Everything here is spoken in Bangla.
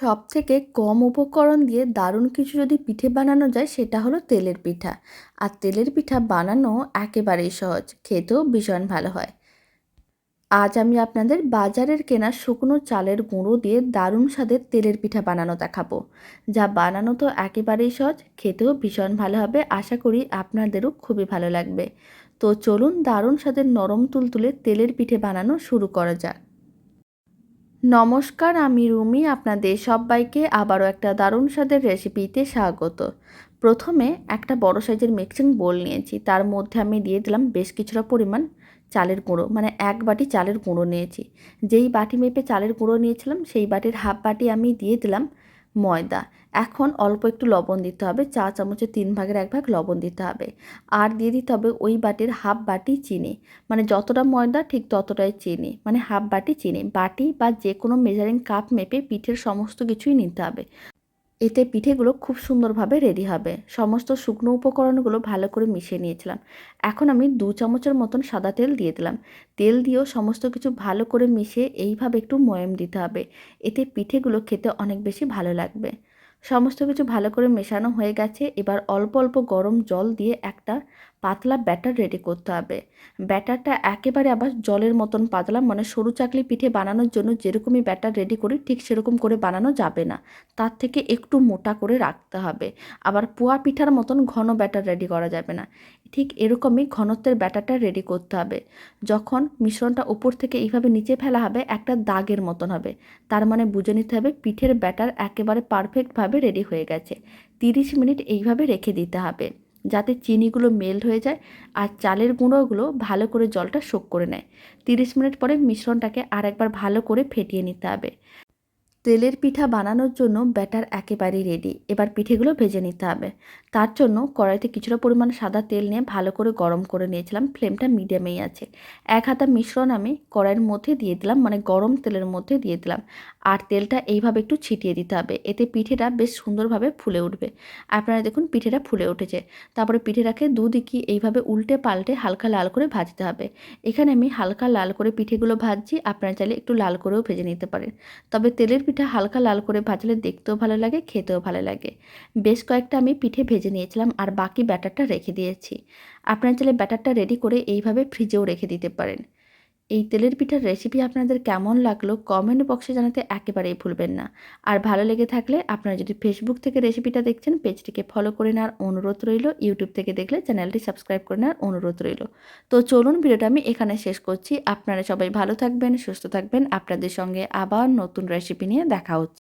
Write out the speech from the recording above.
সব থেকে কম উপকরণ দিয়ে দারুণ কিছু যদি পিঠে বানানো যায়, সেটা হলো তেলের পিঠা। আর তেলের পিঠা বানানো একেবারেই সহজ, খেতেও ভীষণ ভালো হয়। আজ আমি আপনাদের বাজারের কেনা শুকনো চালের গুঁড়ো দিয়ে দারুণ স্বাদের তেলের পিঠা বানানো দেখাবো। যা বানানো তো একেবারেই সহজ, খেতেও ভীষণ ভালো হবে, আশা করি আপনাদেরও খুবই ভালো লাগবে। তো চলুন দারুণ স্বাদের নরম তুলতুলে তেলের পিঠে বানানো শুরু করা যাক। নমস্কার, আমি রুমি, আপনাদের সবাইকে আবারও একটা দারুণ স্বাদের রেসিপিতে স্বাগত। প্রথমে একটা বড় সাইজের মিক্সিং বোল নিয়েছি, তার মধ্যে আমি দিয়ে দিলাম বেশ কিছুটা পরিমাণ চালের গুঁড়ো মানে এক বাটি চালের গুঁড়ো নিয়েছি। যেই বাটি মেপে চালের গুঁড়ো নিয়েছিলাম, সেই বাটির হাফ বাটি আমি দিয়ে দিলাম ময়দা। এখন অল্প একটু লবণ দিতে হবে, চা চামচে তিন ভাগের এক ভাগ লবণ দিতে হবে। আর দিয়ে দিতে হবে ওই বাটির হাফ বাটি চিনি। মানে যতটা ময়দা, ঠিক ততটাই চিনি। মানে হাফ বাটি চিনি। বাটি বা যে কোনো মেজারিং কাপ মেপে পিঠের সমস্ত কিছুই নিতে হবে। এতে পিঠেগুলো খুব সুন্দরভাবে রেডি হবে। সমস্ত শুকনো উপকরণগুলো ভালো করে মিশিয়ে নিয়েছিলাম। এখন আমি দু চামচের মতন সাদা তেল দিয়ে দিলাম। তেল দিয়েও সমস্ত কিছু ভালো করে মিশিয়ে এইভাবে একটু ময়ম দিতে হবে। এতে পিঠেগুলো খেতে অনেক বেশি ভালো লাগবে। সমস্ত কিছু ভালো করে মেশানো হয়ে গেছে। এবার অল্প অল্প গরম জল দিয়ে একটা পাতলা ব্যাটার রেডি করতে হবে। ব্যাটারটা একেবারে আবার জলের মতন পাতলা মানে সরু চাকলি পিঠে বানানোর জন্য যেরকমই ব্যাটার রেডি করি, ঠিক সেরকম করে বানানো যাবে না। তার থেকে একটু মোটা করে রাখতে হবে। আবার পোয়া পিঠার মতন ঘন ব্যাটার রেডি করা যাবে না। ঠিক এরকমই ঘনত্বের ব্যাটারটা রেডি করতে হবে। যখন মিশ্রণটা উপর থেকে এইভাবে নিচে ফেলা হবে, একটা দাগের মতন হবে। তার মানে বুঝে নিতে হবে পিঠের ব্যাটার একেবারে পারফেক্টভাবে রেডি হয়ে গেছে। তিরিশ মিনিট এইভাবে রেখে দিতে হবে। যাতে চিনিগুলো মেল্ট হয়ে যায় আর চালের গুঁড়োগুলো ভালো করে জলটা শোক করে নেয়। তিরিশ মিনিট পরে মিশ্রণটাকে আরেকবার ভালো করে ফেটিয়ে নিতে হবে। তেলের পিঠা বানানোর জন্য ব্যাটার একেবারেই রেডি এবার পিঠেগুলো ভেজে নিতে হবে। তার জন্য কড়াইতে কিছুটা পরিমাণ সাদা তেল নিয়ে ভালো করে গরম করে নিয়েছিলাম। ফ্লেমটা মিডিয়ামেই আছে। এক হাতা মিশ্রণ আমি কড়াইয়ের মধ্যে দিয়ে দিলাম মানে গরম তেলের মধ্যে দিয়ে দিলাম। আর তেলটা এইভাবে একটু ছিটিয়ে দিতে হবে। এতে পিঠেটা বেশ সুন্দরভাবে ফুলে উঠবে। আপনারা দেখুন পিঠেটা ফুলে উঠেছে। তারপরে পিঠেটাকে দুদিকে এইভাবে উল্টে পাল্টে হালকা লাল করে ভাজতে হবে। এখানে আমি হালকা লাল করে পিঠেগুলো ভাজছি। আপনারা চাইলে একটু লাল করেও ভেজে নিতে পারেন। তবে তেলের পিঠা হালকা লাল করে ভাজলে দেখতেও ভালো লাগে, খেতেও ভালো লাগে। বেশ কয়েকটা আমি পিঠে ভেজে নিয়েছিলাম আর বাকি ব্যাটারটা রেখে দিয়েছি। আপনার চাইলে ব্যাটারটা রেডি করে এইভাবে ফ্রিজেও রেখে দিতে পারেন। এই তেলের পিঠার রেসিপি আপনাদের কেমন লাগল কমেন্ট বক্সে জানাতে একেবারেই ভুলবেন না। আর ভালো লেগে থাকলে আপনারা যদি ফেসবুক থেকে রেসিপিটা দেখছেন, পেজটিকে ফলো করে নেওয়ার অনুরোধ রইল। ইউটিউব থেকে দেখলে চ্যানেলটি সাবস্ক্রাইব করে নেওয়ার অনুরোধ রইল। তো চলুন ভিডিওটা আমি এখানে শেষ করছি। আপনারা সবাই ভালো থাকবেন, সুস্থ থাকবেন। আপনাদের সঙ্গে আবার নতুন রেসিপি নিয়ে দেখা হচ্ছে।